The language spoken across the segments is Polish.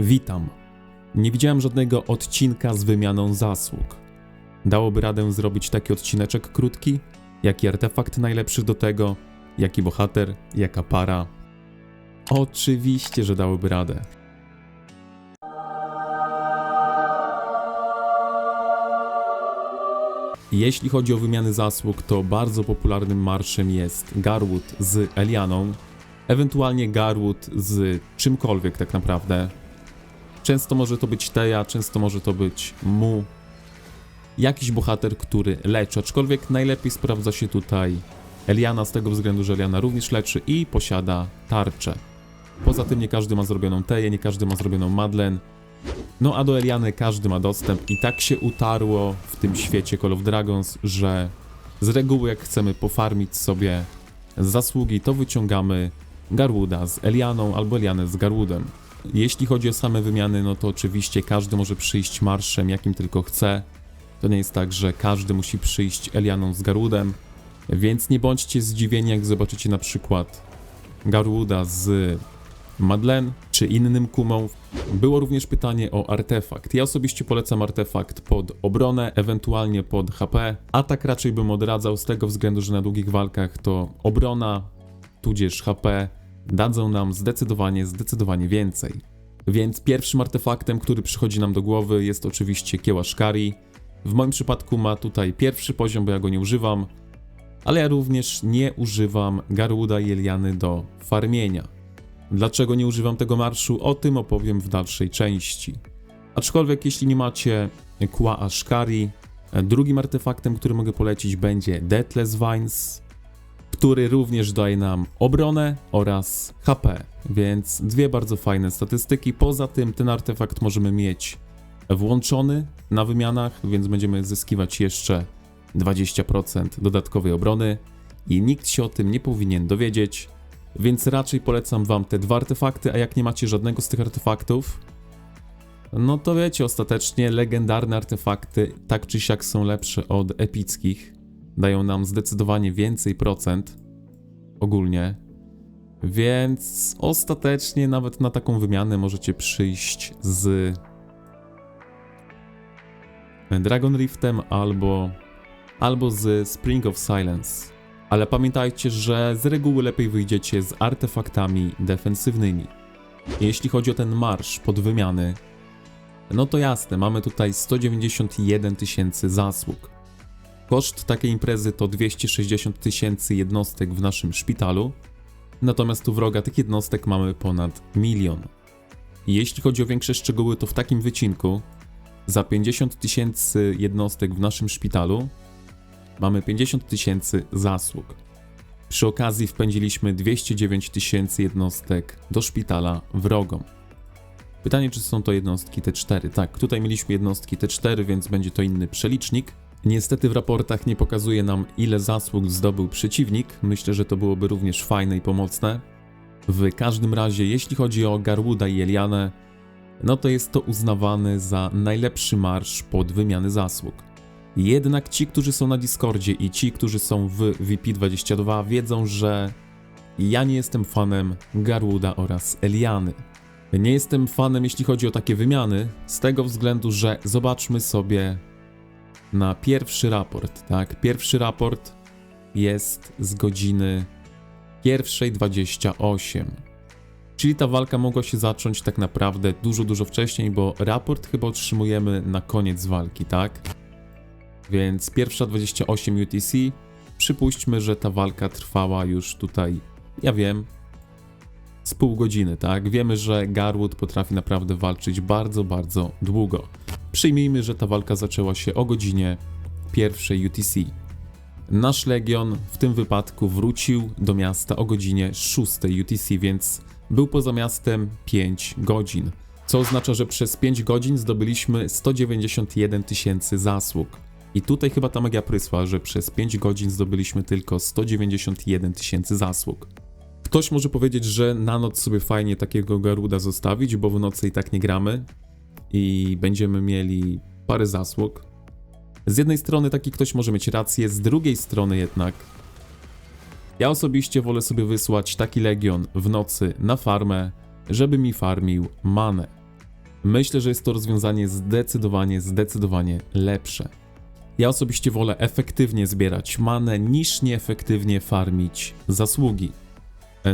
Witam. Nie widziałem żadnego odcinka z wymianą zasług. Dałoby radę zrobić taki odcineczek krótki? Jaki artefakt najlepszy do tego? Jaki bohater? Jaka para? Oczywiście, że dałoby radę. Jeśli chodzi o wymiany zasług, to bardzo popularnym marszem jest Garwood z Elianą, ewentualnie Garwood z czymkolwiek tak naprawdę. Często może to być Teja, często może to być Mu. Jakiś bohater, który leczy, aczkolwiek najlepiej sprawdza się tutaj Eliana z tego względu, że Eliana również leczy i posiada tarczę. Poza tym nie każdy ma zrobioną Teję, nie każdy ma zrobioną Madlen. No a do Eliany każdy ma dostęp i tak się utarło w tym świecie Call of Dragons, że z reguły jak chcemy pofarmić sobie zasługi, to wyciągamy Garwooda z Elianą albo Elianę z Garwoodem. Jeśli chodzi o same wymiany, no to oczywiście każdy może przyjść marszem jakim tylko chce. To nie jest tak, że każdy musi przyjść Elianą z Garwoodem, więc nie bądźcie zdziwieni jak zobaczycie na przykład Garwooda z Madlen czy innym kumą. Było również pytanie o artefakt. Ja osobiście polecam artefakt pod obronę, ewentualnie pod HP. Atak raczej bym odradzał z tego względu, że na długich walkach to obrona, tudzież HP dadzą nam zdecydowanie, zdecydowanie więcej. Więc pierwszym artefaktem, który przychodzi nam do głowy jest oczywiście kieła Shkari. W moim przypadku ma tutaj pierwszy poziom, bo ja go nie używam, ale ja również nie używam Garwooda i Eliany do farmienia. Dlaczego nie używam tego marszu? O tym opowiem w dalszej części. Aczkolwiek jeśli nie macie kła Ashkari, drugim artefaktem, który mogę polecić będzie Deathless Vines, który również daje nam obronę oraz HP, więc dwie bardzo fajne statystyki. Poza tym ten artefakt możemy mieć włączony na wymianach, więc będziemy zyskiwać jeszcze 20% dodatkowej obrony i nikt się o tym nie powinien dowiedzieć więc raczej polecam wam te dwa artefakty, a jak nie macie żadnego z tych artefaktów, no to wiecie, ostatecznie legendarne artefakty tak czy siak są lepsze od epickich. Dają nam zdecydowanie więcej procent ogólnie. Więc ostatecznie nawet na taką wymianę możecie przyjść z Dragon Riftem albo, albo z Spring of Silence ale pamiętajcie, że z reguły lepiej wyjdziecie z artefaktami defensywnymi. Jeśli chodzi o ten marsz pod wymiany, no to jasne, mamy tutaj 191 tysięcy zasług. Koszt takiej imprezy to 260 tysięcy jednostek w naszym szpitalu, natomiast tu wroga tych jednostek mamy ponad milion. Jeśli chodzi o większe szczegóły, to w takim wycinku za 50 tysięcy jednostek w naszym szpitalu mamy 50 tysięcy zasług. Przy okazji wpędziliśmy 209 tysięcy jednostek do szpitala wrogom. Pytanie, czy są to jednostki T4? Tak, tutaj mieliśmy jednostki T4, więc będzie to inny przelicznik. Niestety w raportach nie pokazuje nam, ile zasług zdobył przeciwnik. Myślę, że to byłoby również fajne i pomocne. W każdym razie, jeśli chodzi o Garwooda i Elianę, no to jest to uznawany za najlepszy marsz pod wymiany zasług. Jednak ci, którzy są na Discordzie i ci, którzy są w VP22 wiedzą, że ja nie jestem fanem Garwooda oraz Eliany. Nie jestem fanem, jeśli chodzi o takie wymiany, z tego względu, że zobaczmy sobie na pierwszy raport, tak? Pierwszy raport jest z godziny pierwszej 28. Czyli ta walka mogła się zacząć tak naprawdę dużo, dużo wcześniej, bo raport chyba otrzymujemy na koniec walki, tak? Więc pierwsza 28 UTC, przypuśćmy, że ta walka trwała już tutaj, ja wiem, z pół godziny, tak? Wiemy, że Garwood potrafi naprawdę walczyć bardzo, bardzo długo. Przyjmijmy, że ta walka zaczęła się o godzinie pierwszej UTC. Nasz legion w tym wypadku wrócił do miasta o godzinie 6 UTC, więc był poza miastem 5 godzin, co oznacza, że przez 5 godzin zdobyliśmy 191 tysięcy zasług. I tutaj chyba ta magia prysła, że przez 5 godzin zdobyliśmy tylko 191 tysięcy zasług. Ktoś może powiedzieć, że na noc sobie fajnie takiego Garuda zostawić, bo w nocy i tak nie gramy i będziemy mieli parę zasług. Z jednej strony taki ktoś może mieć rację, z drugiej strony jednak ja osobiście wolę sobie wysłać taki legion w nocy na farmę, żeby mi farmił manę. Myślę, że jest to rozwiązanie zdecydowanie, zdecydowanie lepsze. Ja osobiście wolę efektywnie zbierać manę niż nieefektywnie farmić zasługi.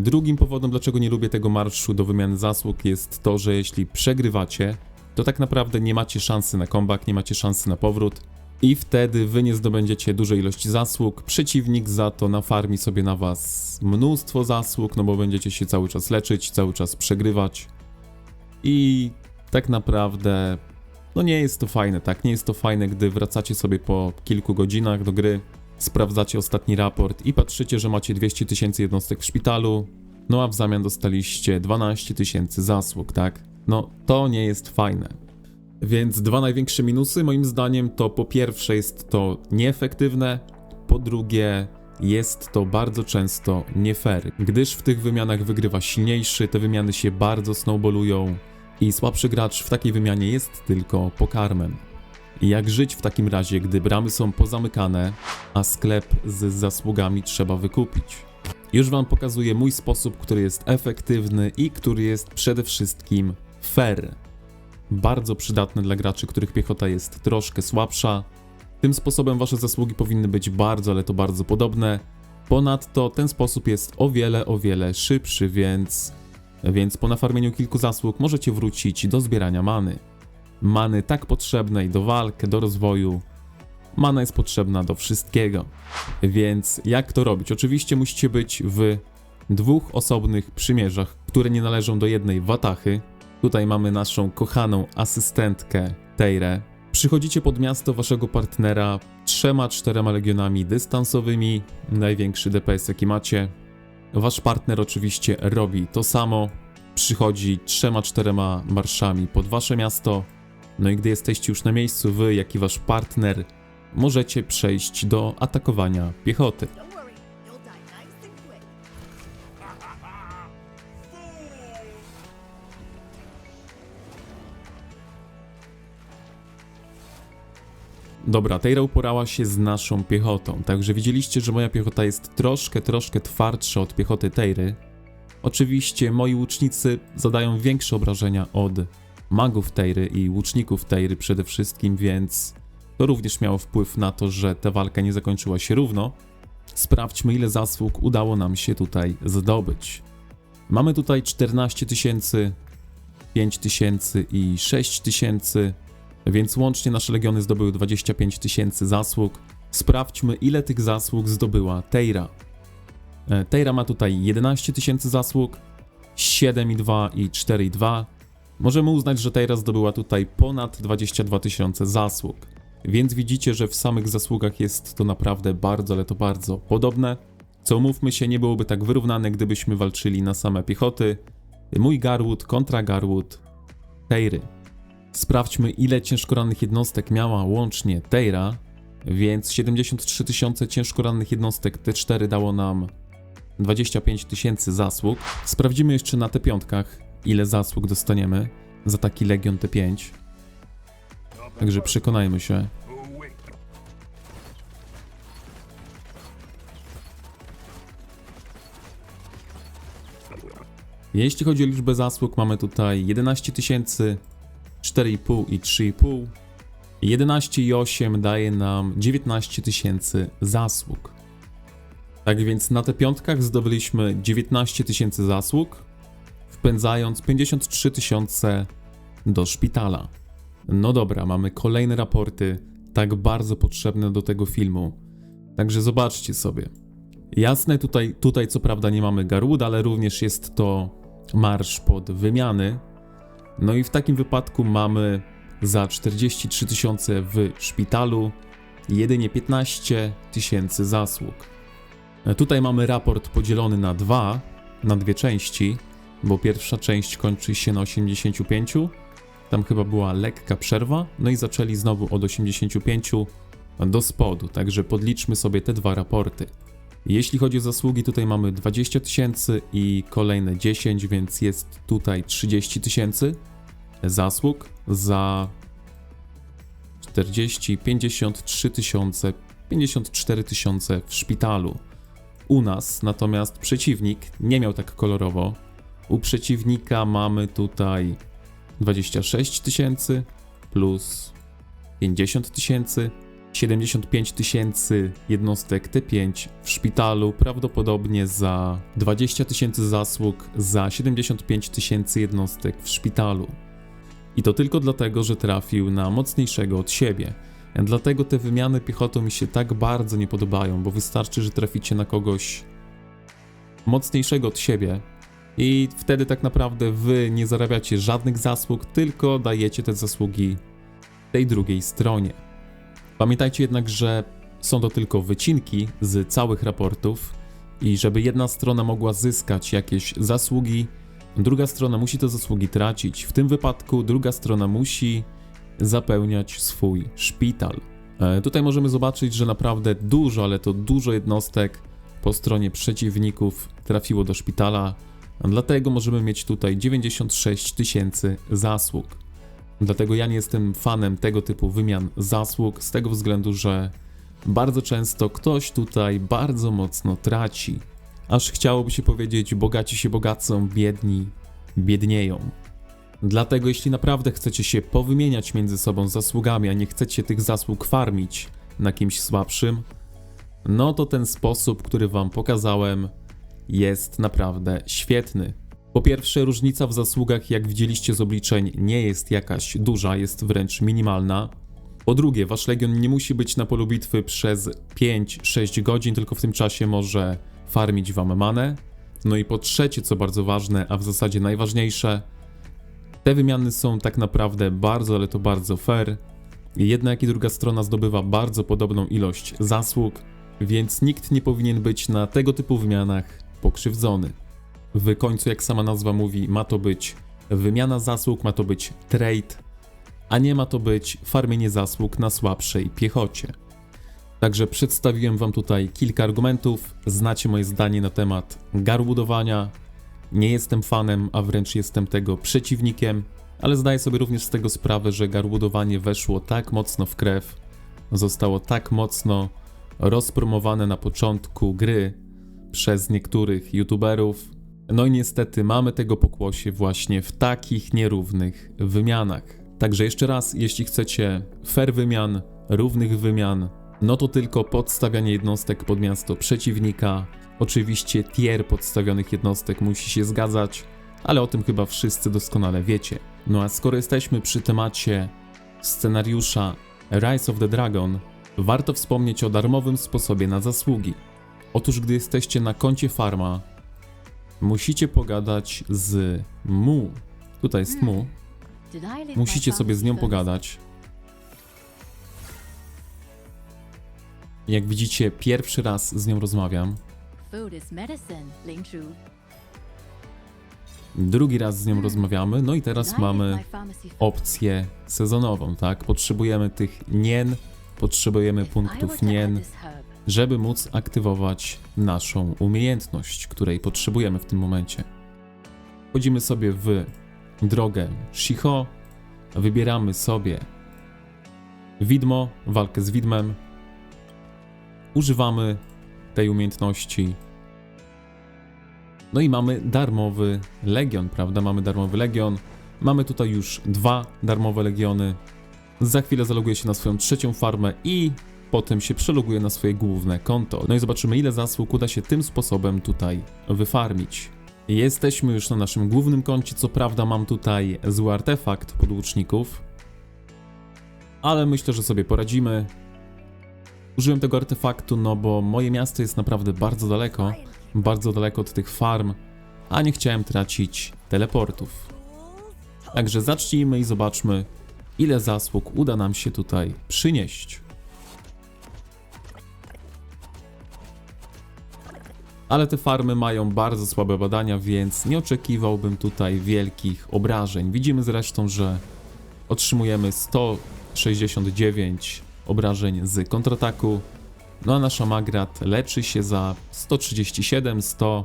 Drugim powodem, dlaczego nie lubię tego marszu do wymiany zasług, jest to, że jeśli przegrywacie, to tak naprawdę nie macie szansy na comeback, nie macie szansy na powrót i wtedy wy nie zdobędziecie dużej ilości zasług. Przeciwnik za to nafarmi sobie na was mnóstwo zasług, no bo będziecie się cały czas leczyć, cały czas przegrywać. I tak naprawdę, no nie jest to fajne, tak? Nie jest to fajne, gdy wracacie sobie po kilku godzinach do gry, sprawdzacie ostatni raport i patrzycie, że macie 200 tysięcy jednostek w szpitalu, no a w zamian dostaliście 12 tysięcy zasług, tak? No to nie jest fajne. Więc dwa największe minusy moim zdaniem to po pierwsze jest to nieefektywne, po drugie jest to bardzo często nie fair, gdyż w tych wymianach wygrywa silniejszy, te wymiany się bardzo snowballują i słabszy gracz w takiej wymianie jest tylko pokarmem. Jak żyć w takim razie, gdy bramy są pozamykane, a sklep z zasługami trzeba wykupić? Już Wam pokazuję mój sposób, który jest efektywny i który jest przede wszystkim fair. Bardzo przydatny dla graczy, których piechota jest troszkę słabsza. Tym sposobem Wasze zasługi powinny być bardzo, ale to bardzo podobne. Ponadto ten sposób jest o wiele, o wiele szybszy, więc, więc po nafarmieniu kilku zasług możecie wrócić do zbierania many many tak potrzebnej do walk, do rozwoju. Mana jest potrzebna do wszystkiego. Więc jak to robić? Oczywiście musicie być w dwóch osobnych przymierzach, które nie należą do jednej watachy. Tutaj mamy naszą kochaną asystentkę Teirę. Przychodzicie pod miasto waszego partnera trzema, czterema legionami dystansowymi, największy DPS jaki macie. Wasz partner oczywiście robi to samo, przychodzi trzema, czterema marszami pod wasze miasto, no i gdy jesteście już na miejscu, wy, jak i wasz partner, możecie przejść do atakowania piechoty. Dobra, Tejra uporała się z naszą piechotą, także widzieliście, że moja piechota jest troszkę, troszkę twardsza od piechoty Tejry. Oczywiście moi łucznicy zadają większe obrażenia od magów Tejry i łuczników Tejry przede wszystkim, więc to również miało wpływ na to, że ta walka nie zakończyła się równo. Sprawdźmy, ile zasług udało nam się tutaj zdobyć. Mamy tutaj 14 tysięcy, 5 tysięcy i 6 tysięcy, więc łącznie nasze legiony zdobyły 25 tysięcy zasług. Sprawdźmy, ile tych zasług zdobyła Tejra. E, Tejra ma tutaj 11 tysięcy zasług, 7,2 i 4,2. Możemy uznać, że Tejra zdobyła tutaj ponad 22 tysiące zasług. Więc widzicie, że w samych zasługach jest to naprawdę bardzo, ale to bardzo podobne. Co umówmy się, nie byłoby tak wyrównane, gdybyśmy walczyli na same piechoty. Mój Garwood kontra Garwood Tejry. Sprawdźmy, ile ciężkorannych jednostek miała łącznie Tejra, więc 73 tysiące ciężkorannych jednostek T4 dało nam 25 tysięcy zasług. Sprawdzimy jeszcze na T5, ile zasług dostaniemy za taki Legion T5. Także przekonajmy się. Jeśli chodzi o liczbę zasług, mamy tutaj 11 tysięcy, 4,5 i 3,5. 11 i 8 daje nam 19 tysięcy zasług. Tak więc na te piątkach zdobyliśmy 19 tysięcy zasług, wpędzając 53 tysiące do szpitala. No dobra, mamy kolejne raporty, tak bardzo potrzebne do tego filmu. Także zobaczcie sobie. Jasne, tutaj, tutaj co prawda nie mamy Garuda, ale również jest to marsz pod wymiany. No i w takim wypadku mamy za 43 tysiące w szpitalu jedynie 15 tysięcy zasług. E, Tutaj mamy raport podzielony na dwa, na dwie części, bo pierwsza część kończy się na 85. Tam chyba była lekka przerwa, no i zaczęli znowu od 85 do spodu, także podliczmy sobie te dwa raporty. Jeśli chodzi o zasługi, tutaj mamy 20 tysięcy i kolejne 10, więc jest tutaj 30 tysięcy zasług za 40, 53 tysiące, 54 tysiące w szpitalu. U nas natomiast przeciwnik nie miał tak kolorowo. U przeciwnika mamy tutaj 26 tysięcy plus 50 tysięcy, 75 tysięcy jednostek T5 w szpitalu, prawdopodobnie za 20 tysięcy zasług za 75 tysięcy jednostek w szpitalu. I to tylko dlatego, że trafił na mocniejszego od siebie. Dlatego te wymiany piechotą mi się tak bardzo nie podobają, bo wystarczy, że traficie na kogoś mocniejszego od siebie i wtedy tak naprawdę wy nie zarabiacie żadnych zasług, tylko dajecie te zasługi tej drugiej stronie. Pamiętajcie jednak, że są to tylko wycinki z całych raportów i żeby jedna strona mogła zyskać jakieś zasługi, druga strona musi te zasługi tracić. W tym wypadku druga strona musi zapełniać swój szpital. E, Tutaj możemy zobaczyć, że naprawdę dużo, ale to dużo jednostek po stronie przeciwników trafiło do szpitala, dlatego możemy mieć tutaj 96 tysięcy zasług. Dlatego ja nie jestem fanem tego typu wymian zasług, z tego względu, że bardzo często ktoś tutaj bardzo mocno traci. Aż chciałoby się powiedzieć, bogaci się bogacą, biedni biednieją. Dlatego jeśli naprawdę chcecie się powymieniać między sobą zasługami, a nie chcecie tych zasług farmić na kimś słabszym, no to ten sposób, który wam pokazałem, jest naprawdę świetny. Po pierwsze, różnica w zasługach, jak widzieliście z obliczeń, nie jest jakaś duża, jest wręcz minimalna. Po drugie, wasz legion nie musi być na polu bitwy przez 5-6 godzin, tylko w tym czasie może farmić wam manę. No i po trzecie, co bardzo ważne, a w zasadzie najważniejsze, te wymiany są tak naprawdę bardzo, ale to bardzo fair. Jedna jak i druga strona zdobywa bardzo podobną ilość zasług, więc nikt nie powinien być na tego typu wymianach pokrzywdzony. W końcu, jak sama nazwa mówi, ma to być wymiana zasług, ma to być trade, a nie ma to być farmienie zasług na słabszej piechocie. Także przedstawiłem Wam tutaj kilka argumentów. Znacie moje zdanie na temat garbudowania. Nie jestem fanem, a wręcz jestem tego przeciwnikiem, ale zdaję sobie również z tego sprawę, że garbudowanie weszło tak mocno w krew, zostało tak mocno rozpromowane na początku gry przez niektórych youtuberów. No i niestety mamy tego pokłosie właśnie w takich nierównych wymianach. Także jeszcze raz, jeśli chcecie fair wymian, równych wymian, no to tylko podstawianie jednostek pod miasto przeciwnika. Oczywiście tier podstawionych jednostek musi się zgadzać, ale o tym chyba wszyscy doskonale wiecie. No a skoro jesteśmy przy temacie scenariusza Rise of the Dragon, warto wspomnieć o darmowym sposobie na zasługi. Otóż gdy jesteście na koncie farma, musicie pogadać z Mu. Tutaj jest Mu. My Musicie sobie z nią pogadać. Jak widzicie, pierwszy raz z nią rozmawiam. Drugi raz z nią rozmawiamy. No i teraz mamy opcję sezonową, tak? Potrzebujemy tych nien, potrzebujemy punktów nien, żeby móc aktywować naszą umiejętność, której potrzebujemy w tym momencie. Wchodzimy sobie w drogę Shiho, wybieramy sobie widmo, walkę z widmem, używamy tej umiejętności. No i mamy darmowy legion, prawda? Mamy darmowy legion. Mamy tutaj już dwa darmowe legiony. Za chwilę zaloguję się na swoją trzecią farmę i potem się przeloguję na swoje główne konto. No i zobaczymy, ile zasług uda się tym sposobem tutaj wyfarmić. Jesteśmy już na naszym głównym koncie. Co prawda, mam tutaj zły artefakt podłuczników, ale myślę, że sobie poradzimy. Użyłem tego artefaktu, no bo moje miasto jest naprawdę bardzo daleko, bardzo daleko od tych farm, a nie chciałem tracić teleportów. Także zacznijmy i zobaczmy, ile zasług uda nam się tutaj przynieść. Ale te farmy mają bardzo słabe badania, więc nie oczekiwałbym tutaj wielkich obrażeń. Widzimy zresztą, że otrzymujemy 169 obrażeń z kontrataku, no a nasza Magrat leczy się za 137, 100.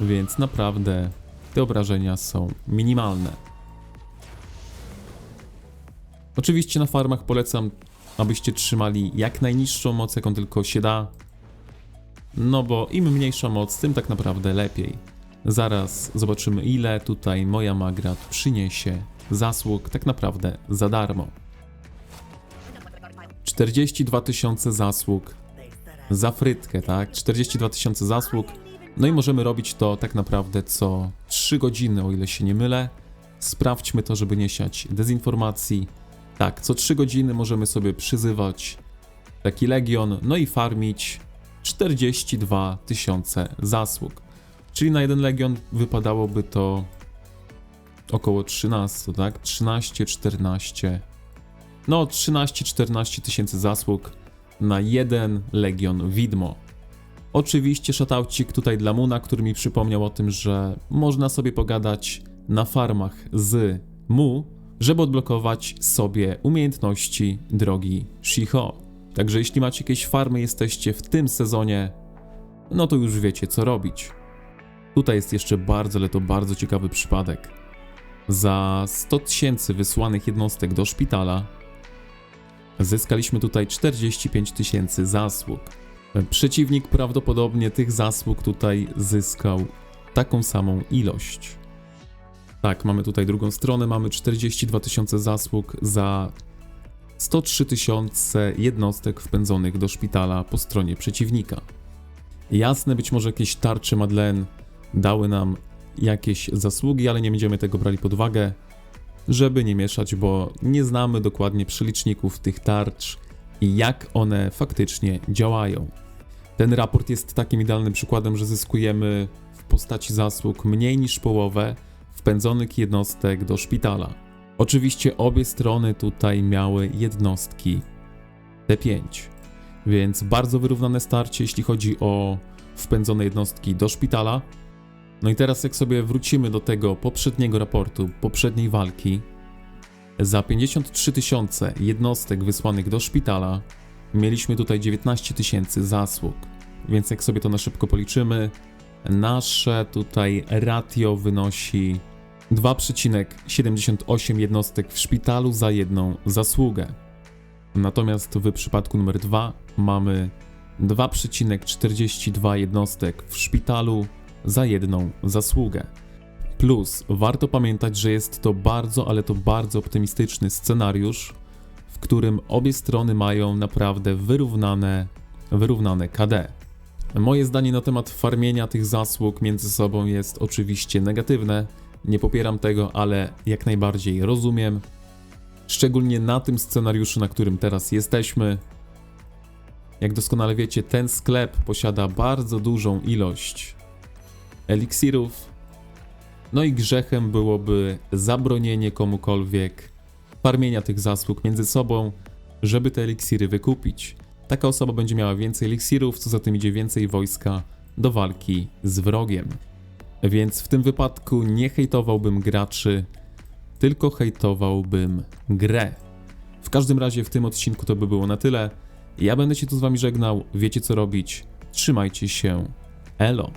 Więc naprawdę te obrażenia są minimalne. Oczywiście na farmach polecam, abyście trzymali jak najniższą moc, jaką tylko się da. No bo im mniejsza moc, tym tak naprawdę lepiej. Zaraz zobaczymy, ile tutaj moja Magrat przyniesie zasług tak naprawdę za darmo. 42 tysiące zasług za frytkę, tak? 42 tysiące zasług. No i możemy robić to tak naprawdę co 3 godziny, o ile się nie mylę. Sprawdźmy to, żeby nie siać dezinformacji. Tak, co 3 godziny możemy sobie przyzywać taki legion, no i farmić 42 tysiące zasług. Czyli na jeden legion wypadałoby to około 13, tak? 13, 14. No, 13-14 tysięcy zasług na jeden legion widmo. Oczywiście szataucik tutaj dla Muna, który mi przypomniał o tym, że można sobie pogadać na farmach z Mu, żeby odblokować sobie umiejętności drogi Shiho. Także jeśli macie jakieś farmy, jesteście w tym sezonie, no to już wiecie co robić. Tutaj jest jeszcze bardzo, ale to bardzo ciekawy przypadek. Za 100 tysięcy wysłanych jednostek do szpitala zyskaliśmy tutaj 45 tysięcy zasług. Przeciwnik prawdopodobnie tych zasług tutaj zyskał taką samą ilość. Tak, mamy tutaj drugą stronę, mamy 42 tysiące zasług za 103 tysiące jednostek wpędzonych do szpitala po stronie przeciwnika. Jasne, być może jakieś tarcze Madeleine dały nam jakieś zasługi, ale nie będziemy tego brali pod uwagę, żeby nie mieszać, bo nie znamy dokładnie przeliczników tych tarcz i jak one faktycznie działają. Ten raport jest takim idealnym przykładem, że zyskujemy w postaci zasług mniej niż połowę wpędzonych jednostek do szpitala. Oczywiście obie strony tutaj miały jednostki T5, więc bardzo wyrównane starcie, jeśli chodzi o wpędzone jednostki do szpitala. No i teraz, jak sobie wrócimy do tego poprzedniego raportu, poprzedniej walki, za 53 tysiące jednostek wysłanych do szpitala mieliśmy tutaj 19 tysięcy zasług. Więc jak sobie to na szybko policzymy, nasze tutaj ratio wynosi 2,78 jednostek w szpitalu za jedną zasługę. Natomiast w przypadku numer 2 mamy 2,42 jednostek w szpitalu za jedną zasługę. Plus, warto pamiętać, że jest to bardzo, ale to bardzo optymistyczny scenariusz, w którym obie strony mają naprawdę wyrównane, wyrównane KD. Moje zdanie na temat farmienia tych zasług między sobą jest oczywiście negatywne. Nie popieram tego, ale jak najbardziej rozumiem. Szczególnie na tym scenariuszu, na którym teraz jesteśmy. Jak doskonale wiecie, ten sklep posiada bardzo dużą ilość eliksirów. No i grzechem byłoby zabronienie komukolwiek farmienia tych zasług między sobą, żeby te eliksiry wykupić. Taka osoba będzie miała więcej eliksirów, co za tym idzie więcej wojska do walki z wrogiem. Więc w tym wypadku nie hejtowałbym graczy, tylko hejtowałbym grę. W każdym razie w tym odcinku to by było na tyle. Ja będę się tu z wami żegnał, wiecie co robić. Trzymajcie się. Elo.